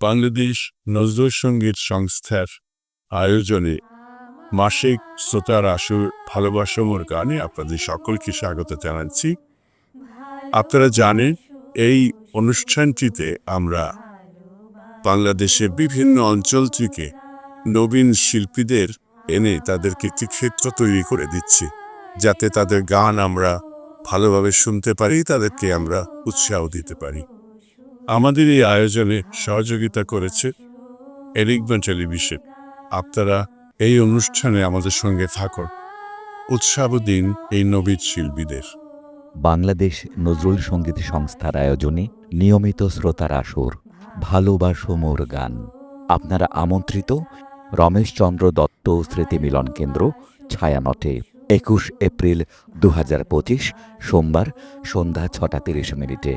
বাংলাদেশ নজরুল সংগীত সংস্থার আয়োজনে মাসিক শ্রোতার আসর ভালোবাসা মোর গানে আপনাদের সকলকে স্বাগত জানাচ্ছি। আপনারা জানেন, এই অনুষ্ঠানটিতে আমরা বাংলাদেশের বিভিন্ন অঞ্চল থেকে নবীন শিল্পীদের এনে তাদেরকে একটি ক্ষেত্র তৈরি করে দিচ্ছি, যাতে তাদের গান আমরা ভালোভাবে শুনতে পারি, তাদেরকে আমরা উৎসাহ দিতে পারি। আমাদের এই আয়োজনে সহযোগিতা করেছে এরিকবান টেলিভিশন আপনারা এই অনুষ্ঠানে আমাদের সঙ্গে থাকুন। উৎসাহ দিন এই নবীন শিল্পীদের। বাংলাদেশ নজরুল সংগীত সংস্থার আয়োজনে নিয়মিত শ্রোতার আসর ভালোবাসো মোর গান। আপনারা আমন্ত্রিত রমেশচন্দ্র দত্ত স্মৃতি মিলন কেন্দ্র, ছায়ানটে, একুশ এপ্রিল দু হাজার পঁচিশ সোমবার সন্ধ্যা ছটা তিরিশ মিনিটে।